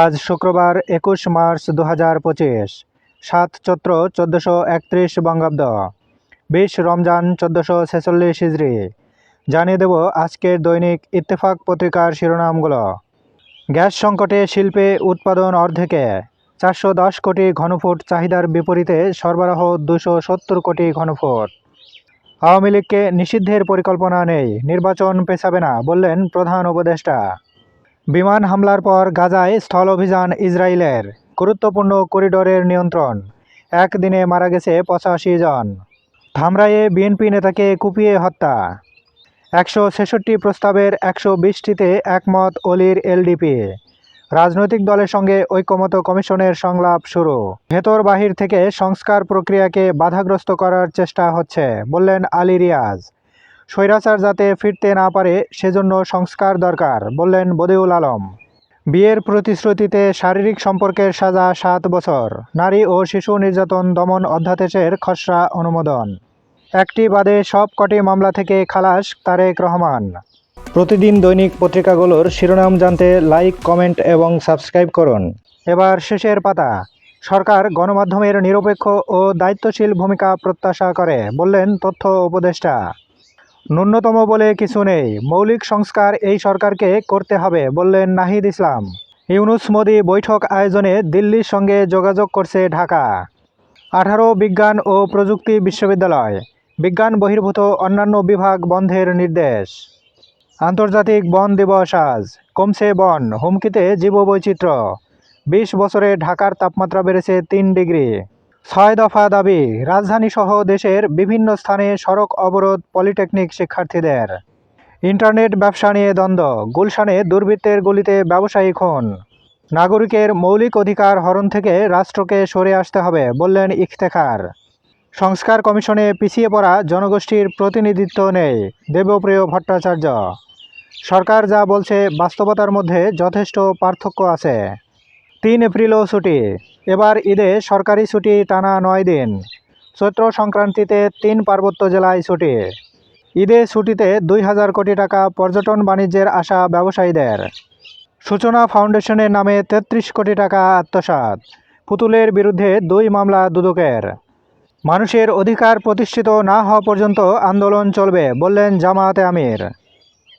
আজ শুক্রবার একুশ মার্চ দু হাজার পঁচিশ। সাত চৈত্র চোদ্দোশো একত্রিশ বঙ্গাব্দ। বিশ রমজান চোদ্দোশো ছেচল্লিশ হিজড়ি জানিয়ে দেব আজকের দৈনিক ইত্তেফাক পত্রিকার শিরোনামগুলো। গ্যাস সংকটে শিল্পে উৎপাদন অর্ধেকে। চারশো দশ কোটি ঘনফুট চাহিদার বিপরীতে সরবরাহ দুশো সত্তর কোটি ঘনফুট। আওয়ামী লীগকে নিষিদ্ধের পরিকল্পনা নেই, নির্বাচন পেছাবে না, বললেন প্রধান উপদেষ্টা। বিমান হামলার পর গাজায় স্থল অভিযান ইসরায়েলের গুরুত্বপূর্ণ করিডোরের নিয়ন্ত্রণ। একদিনে মারা গেছে পঁচাশি জন। ধামরাইয়ে বিএনপি নেতাকে কুপিয়ে হত্যা। একশো ছেষট্টি প্রস্তাবের একশো বিশটিতে একমত অলির এলডিপি। রাজনৈতিক দলের সঙ্গে ঐক্যমত কমিশনের সংলাপ শুরু। ভেতর বাহির থেকে সংস্কার প্রক্রিয়াকে বাধাগ্রস্ত করার চেষ্টা হচ্ছে, বললেন আলী রিয়াজ। স্বৈরাচার যাতে ফিরতে না পারে, সেজন্য সংস্কার দরকার, বললেন বদিউল আলম। বিয়ের প্রতিশ্রুতিতে শারীরিক সম্পর্কের সাজা সাত বছর। নারী ও শিশু নির্যাতন দমন অধ্যাদেশের খসড়া অনুমোদন। একটি বাদে সব কটি মামলা থেকে খালাস তারেক রহমান। প্রতিদিন দৈনিক পত্রিকাগুলোর শিরোনাম জানতে লাইক, কমেন্ট এবং সাবস্ক্রাইব করুন। এবার শেষের পাতা। সরকার গণমাধ্যমের নিরপেক্ষ ও দায়িত্বশীল ভূমিকা প্রত্যাশা করে, বললেন তথ্য উপদেষ্টা। ন্যূনতম বলে কিছু নেই। মৌলিক সংস্কার এই সরকারকে করতে হবে বললেন নাহিদ ইসলাম। ইউনুস মোদি বৈঠক আয়োজনে দিল্লির সঙ্গে যোগাযোগ করছে ঢাকা। আঠারো বিজ্ঞান ও প্রযুক্তি বিশ্ববিদ্যালয়। বিজ্ঞান বহির্ভূত অন্যান্য বিভাগ বন্ধের নির্দেশ। আন্তর্জাতিক বন দিবস আজ। কমছে বন, হুমকিতে জীববৈচিত্র্য। বিশ বছরে ঢাকার তাপমাত্রা বেড়েছে তিন ডিগ্রি। ছয় দফা দাবি, রাজধানীসহ দেশের বিভিন্ন স্থানে সড়ক অবরোধ পলিটেকনিক শিক্ষার্থীদের। ইন্টারনেট ব্যবসা নিয়ে দ্বন্দ্ব, গুলশানে দুর্বৃত্তের গুলিতে ব্যবসায়ী খুন। নাগরিকের মৌলিক অধিকার হরণ থেকে রাষ্ট্রকে সরে আসতে হবে, বললেন ইফতেখার। সংস্কার কমিশনে পিছিয়ে পড়া জনগোষ্ঠীর প্রতিনিধিত্ব নেই, দেবপ্রিয় ভট্টাচার্য। সরকার যা বলছে, বাস্তবতার মধ্যে যথেষ্ট পার্থক্য আছে। তিন এপ্রিলও ছুটি। এবার ঈদে সরকারি ছুটি টানা নয় দিন। চৈত্র সংক্রান্তিতে তিন পার্বত্য জেলায় ছুটি। ঈদে ছুটিতে দুই হাজার কোটি টাকা পর্যটন বাণিজ্যের আশা ব্যবসায়ীদের। সূচনা ফাউন্ডেশনের নামে তেত্রিশ কোটি টাকা আত্মসাৎ। পুতুলের বিরুদ্ধে দুই মামলা দুদকের। মানুষের অধিকার প্রতিষ্ঠিত না হওয়া পর্যন্ত আন্দোলন চলবে, বললেন জামায়াতে আমির।